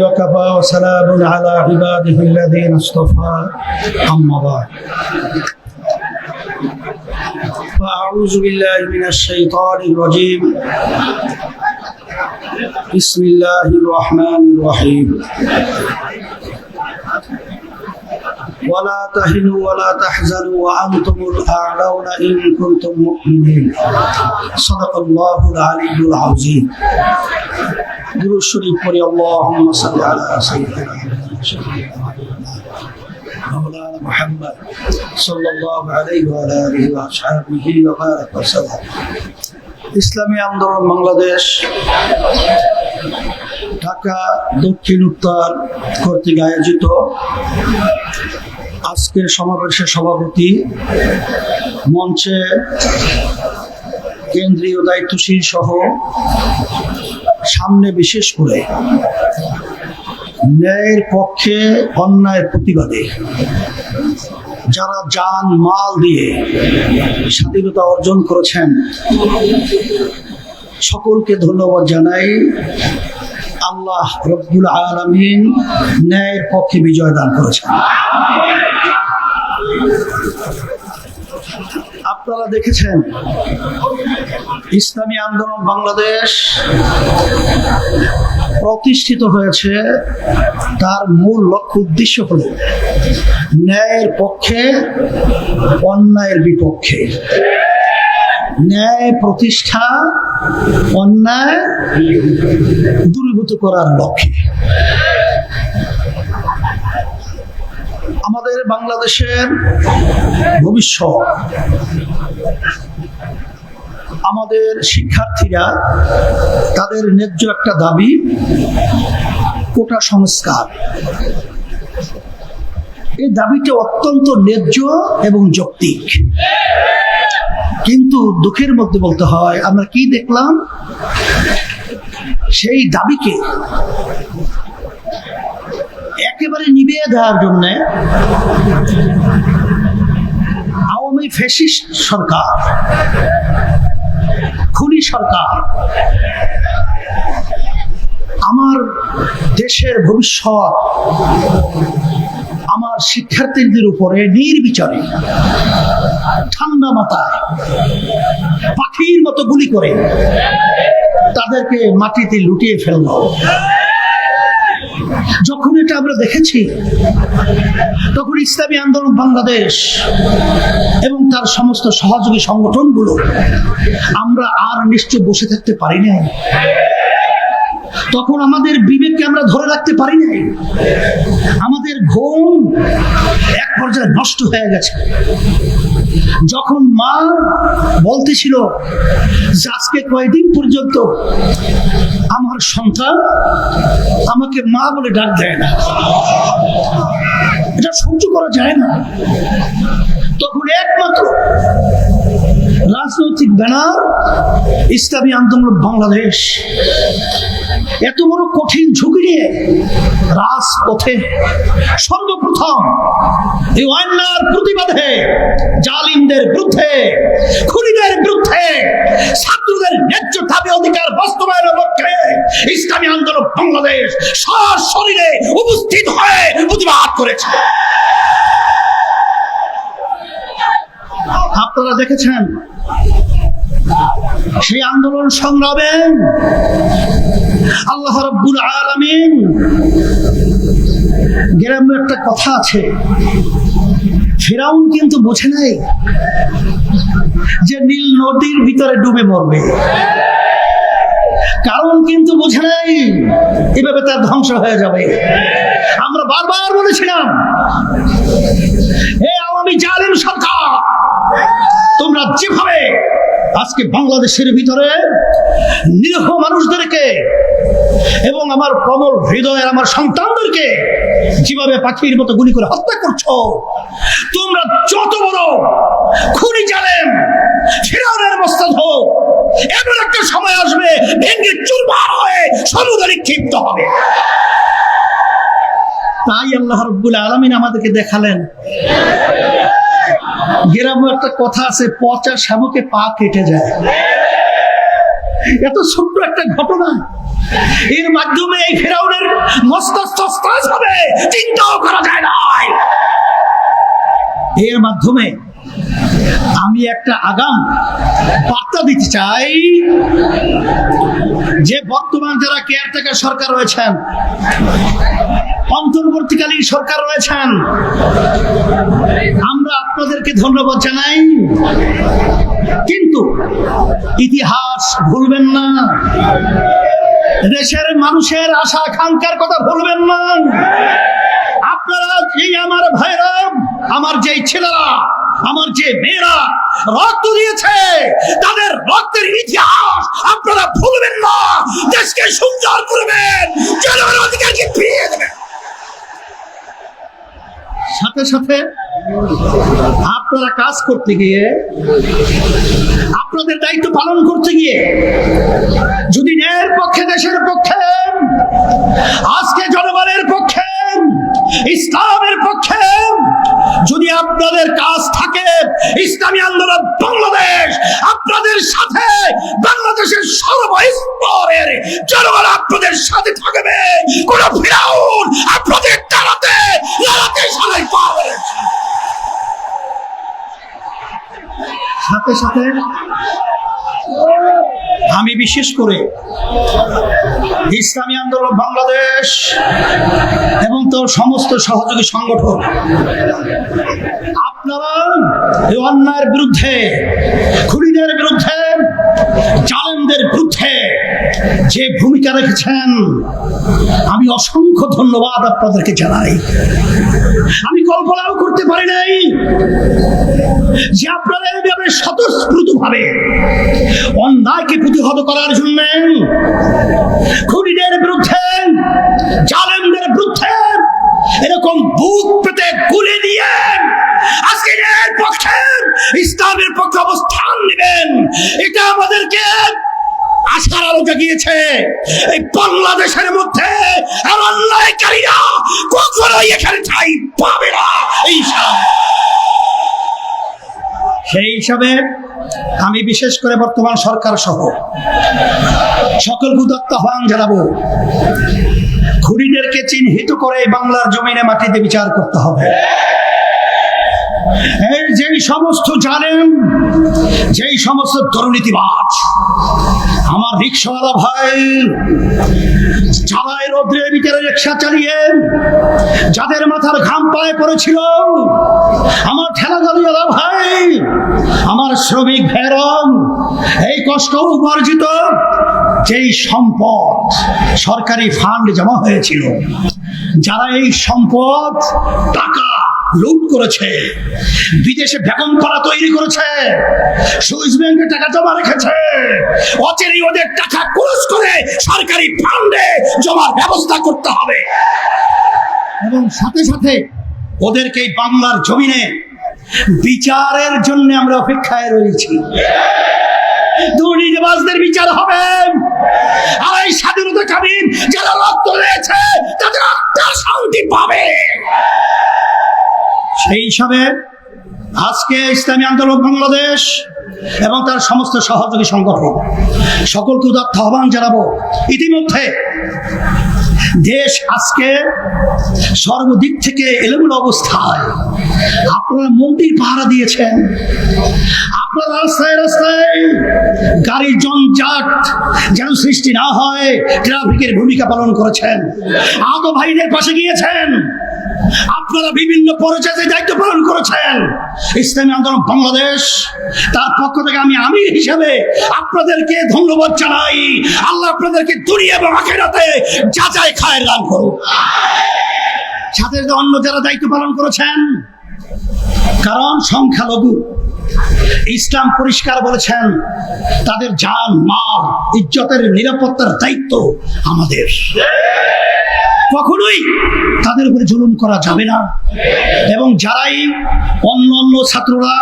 وكفى وسلام على عباده الذين اصطفى. أما بعد. فأعوذ بالله من الشيطان الرجيم. بسم الله الرحمن الرحيم. ولا تهنوا ولا تحزنوا وأنتم الأعلون إن كنتم مؤمنين. صدق الله العلي العظيم. درود شريف পড়ি اللهم صل على سيدنا مولانا محمد صلى الله عليه وعلى آله وأصحابه وبارك وسلم ইসলামী আন্দোলন বাংলাদেশ ঢাকা দক্ষিণ উত্তর কর্তৃক আয়োজিত আজকের সমাবেশের সভাপতি মঞ্চে কেন্দ্রীয় দায়িত্বশীল সহ সামনে বিশেষ করে ন্যায়ের পক্ষে অন্যায়ের প্রতিবাদে যারা যান মাল দিয়ে স্বাধীনতা অর্জন করেছেন, সকলকে ধন্যবাদ জানাই। আল্লাহ রব্বুল আলমিন ন্যায়ের পক্ষে বিজয় দান করেছেন। আপনারা দেখেছেন ইসলামী আন্দোলন বাংলাদেশ প্রতিষ্ঠিত হয়েছে তার মূল লক্ষ্য উদ্দেশ্য হল ন্যায়ের পক্ষে, অন্যায়ের বিপক্ষে। ন্যায় প্রতিষ্ঠা, অন্যায় দূরীভূত করার লক্ষ্যে। আমাদের বাংলাদেশের ভবিষ্যৎ আমাদের শিক্ষার্থীরা তাদের ন্যায্য একটা দাবি, কোটা সংস্কার। এই দাবিটা অত্যন্ত ন্যায্য এবং যৌক্তিক। কিন্তু দুঃখের মধ্যে বলতে হয়, আমরা কি দেখলাম? সেই দাবিকে একেবারে নিভিয়ে দেওয়ার জন্য আওয়ামী ফ্যাসিস্ট সরকার খুনি সরকার। আমার দেশের ভবিষ্যৎ, আমার শিক্ষার্থীদের উপরে নির্বিচারে, ঠান্ডা মাথায়, পাখির মতো গুলি করে তাদেরকে মাটিতে লুটিয়ে ফেলল। যখন এটা আমরা দেখেছি, তখন ইসলামী আন্দোলন বাংলাদেশ এবং তার সমস্ত সহযোগী সংগঠনগুলো আমরা আর নিশ্চয় বসে থাকতে পারি নাই। তখন আমাদের বিবেককে আমরা ধরে রাখতে পারি নাই। আমাদের ঘুম এক পর্যায়ে নষ্ট হয়ে গেছে। যখন মা বলতেছিল, আজকে কয়েকদিন পর্যন্ত আমার সন্তান আমাকে মা বলে ডাক দেয় না? এটা সহ্য করা যায় না। তখন একমাত্র রাজনৈতিক ব্যানার, ইসলামী আন্দোলন বাংলাদেশ। এত বড় কঠিন ঝুঁকি নিয়ে রাজপথে সর্বপ্রথম প্রতিবাদে জালিমদের বিরুদ্ধে, খুনিদের বিরুদ্ধে, ছাত্রদের ন্যায্য দাবি অধিকার বাস্তবায়নের লক্ষ্যে ইসলামী আন্দোলন বাংলাদেশ সশরীরে উপস্থিত হয়ে প্রতিবাদ করেছে। আপনারা দেখেছেন? সেই আন্দোলন সংগ্রামে আল্লাহ রব্বুল আলামিন গ্রামে একটা কথা আছে। ফেরাউন কিন্তু বোঝে নাই যে নীল নদীর ভিতরে ডুবে মরবে। কারণ কিন্তু বুঝে নাই, এভাবে তার ধ্বংস হয়ে যাবে। আমরা বারবার বলেছিলাম, হে আওয়ামী জালিম সরকার তোমরা যেভাবে আজকে বাংলাদেশের ভিতরে নিরীহ মানুষদেরকে এবং আমার কমল হৃদয়ের আমার সন্তানদেরকে যেভাবে পাখির মতো গুলি করে হত্যা করছ, তোমরা যত বড় খুনি জালেম, ফেরাউনের মস্তাদ হোক, এমন একটা সময় আসবে ভেঙ্গে চুরমার হয়ে সমুদ্রে ক্ষিপ্ত হবে। তাই আল্লাহ রব্বুল আলমিন আমাদেরকে দেখালেন গ্রামে একটা কথা আছে, পচা শামুকে পা কেটে যায়। এত ছোট্ট একটা ঘটনা। এর মাধ্যমে এই ফেরাউনের মস্ত হবে চিন্তাও করা যায় না। এর মাধ্যমে আমি একটা আগাম বার্তা দিতে চাই যে বর্তমান যারা কেয়ারটেকার সরকার রয়েছেন অন্তর্বর্তীকালীন সরকার রয়েছেন। আমরা আপনাদেরকে ধন্যবাদ জানাই। কিন্তু ইতিহাস ভুলবেন না। দেশের মানুষের আশা আকাঙ্ক্ষার কথা ভুলবেন না। আপনারা এই আমার ভাইরা, আমার যে ছেলেরা, আমার যে মেয়েরা রক্ত দিয়েছে, তাদের রক্তের ইতিহাস আপনারা ভুলবেন না। দেশকে সুন্দর করবেন, জনগণের অধিকারকে ফিরিয়ে দেবেন। সাথে সাথে আপনারা কাজ করতে গিয়ে, আপনাদের দায়িত্ব পালন করতে গিয়ে, যদি ন্যায়ের পক্ষে, দেশের পক্ষে, আজকে জনগণের পক্ষে, ইসলামের পক্ষে, যদি আপনাদের কাজ থাকে, ইসলামী আন্দোলন বাংলাদেশ, আপনাদের সাথে বাংলাদেশের সর্বস্তরের জনগণ আপনাদের সাথে থাকবে। কোন ফিরাউন আপনাদের তাড়াতে লড়াতে সবাই পারবে না। সাথে সাথে আমি বিশেষ করে ইসলামী আন্দোলন, বাংলাদেশ এবং তোর সমস্ত সহযোগী সংগঠন, আপনারা অন্যায়ের বিরুদ্ধে, খুনিদের বিরুদ্ধে, জালেমদের বিরুদ্ধে যে ভূমিকা রেখেছেন, আমি অসংখ্য ধন্যবাদ আপনাদেরকে জানাই। আমি কল্পনাও করতে পারি নাই যে আপনারা এইভাবে স্বতঃস্ফূর্ত ভাবে অন্যায়কে প্রতিহত করার জন্য খুনিদের বিরুদ্ধে, জালেমদের বিরুদ্ধে এরকম বুক পেতে গুলি দিয়ে আজকে এর পক্ষে ইসলামের পক্ষে অবস্থান নেবেন। এটা আমাদেরকে আশার আলো জাগিয়েছে এই বাংলাদেশের মধ্যে আর অন্যায়কারীরা কখনোই এখানে ঠাই পাবে না। এই সেই হিসাবে আমি বিশেষ করে বর্তমান সরকার সহ সকল উদাত্ত আহ্বান জানাব। খুনিদেরকে চিহ্নিত করে বাংলার জমিনে মাটিতে বিচার করতে হবে। এই যেই সমস্ত জানেন, যেই সমস্ত দুর্নীতিবাজ, আমার রিক্সাওয়ালা ভাই চালায় রোদ্রের ভিতরে রিক্সা চালিয়ে যাদের মাথার ঘাম পায়ে পড়েছিল, আমার ঠেলা গাড়িওয়ালা ভাই, আমার শ্রমিক ভেরম, এই কষ্ট উপার্জিত যেই সম্পদ সরকারি ফান্ড জমা হয়েছিল, যারা এই সম্পদ টাকা লুট করেছে। বিদেশে বেগম করা তৈরি করেছে। সুইস ব্যাংকে টাকা জমা রেখেছে। অচেরি ওদের টাকা ক্রস করে সরকারি ফান্ডে জমার ব্যবস্থা করতে হবে। এবং সাথে সাথে ওদেরকে বাংলার জমিনে বিচারের জন্য আমরা অপেক্ষায় রয়েছি। দুর্নীতিবাজদের বিচার হবে। আর এই স্বাধীনতা কালীন যারা রক্ত রয়েছে তাদের আত্মার শান্তি পাবে। সেই হিসাবে আজকে ইসলামী আন্দোলন বাংলাদেশ এবং তার সমস্ত সহযোগী সংগঠন, সকলকে উদাত্ত আহ্বান জানাব। ইতিমধ্যে দেশ আজকে সর্বদিক থেকে এলোমেলো অবস্থায়। আপনারা মন্দির পাহারা দিয়েছেন। আপনারা রাস্তায় রাস্তায় গাড়ির জঞ্জাট যেন সৃষ্টি না হয়, ট্রাফিকের ভূমিকা পালন করেছেন। আহত ভাইদের পাশে গিয়েছেন। আপনারা বিভিন্ন পরিচয়ে দায়িত্ব পালন করেছেন। ইসলামী আন্দোলন বাংলাদেশ, তার পক্ষ থেকে আমি আমির হিসাবে আপনাদেরকে ধন্যবাদ জানাই। আল্লাহ আপনাদেরকে দুনিয়া এবং আখেরাতে যাচাই খায়ের দান করুন সাথে অন্য যারা দায়িত্ব পালন করেছেন, কারণ সংখ্যালঘু ইসলাম পরিষ্কার বলেছেন, তাদের জান, মাল, ইজ্জতের নিরাপত্তার দায়িত্ব আমাদের। কখনোই তাদের উপরে জুলুম করা যাবে না। এবং যারাই অন্য অন্য ছাত্ররা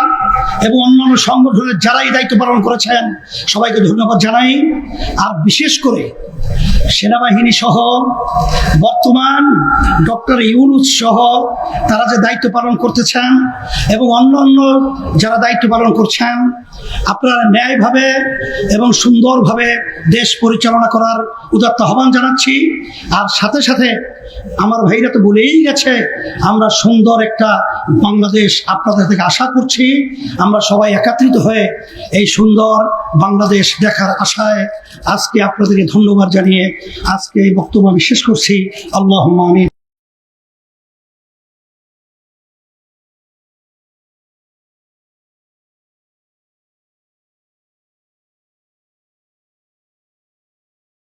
এবং অন্যান্য সংগঠনের যারাই দায়িত্ব পালন করেছেন, সবাইকে ধন্যবাদ জানাই। আর বিশেষ করে সেনাবাহিনী সহ, বর্তমান ডক্টর ইউনুস সহ তারা যে দায়িত্ব পালন করতেছেন এবং অন্য অন্য যারা দায়িত্ব পালন করছেন, আপনারা ন্যায়ভাবে এবং সুন্দরভাবে দেশ পরিচালনা করার উদাত্ত আহ্বান জানাচ্ছি। আর সাথে সাথে আমার ভাইরা তো বলেই গেছে, আমরা সুন্দর একটা বাংলাদেশ আপনাদের থেকে আশা করছি। আমরা সবাই একত্রিত হয়ে এই সুন্দর বাংলাদেশ দেখার আশায় আজকে আপনাদেরকে ধন্যবাদ জানিয়ে আজকে এই বক্তব্য আমি শেষ করছি। আল্লাহ আমিন।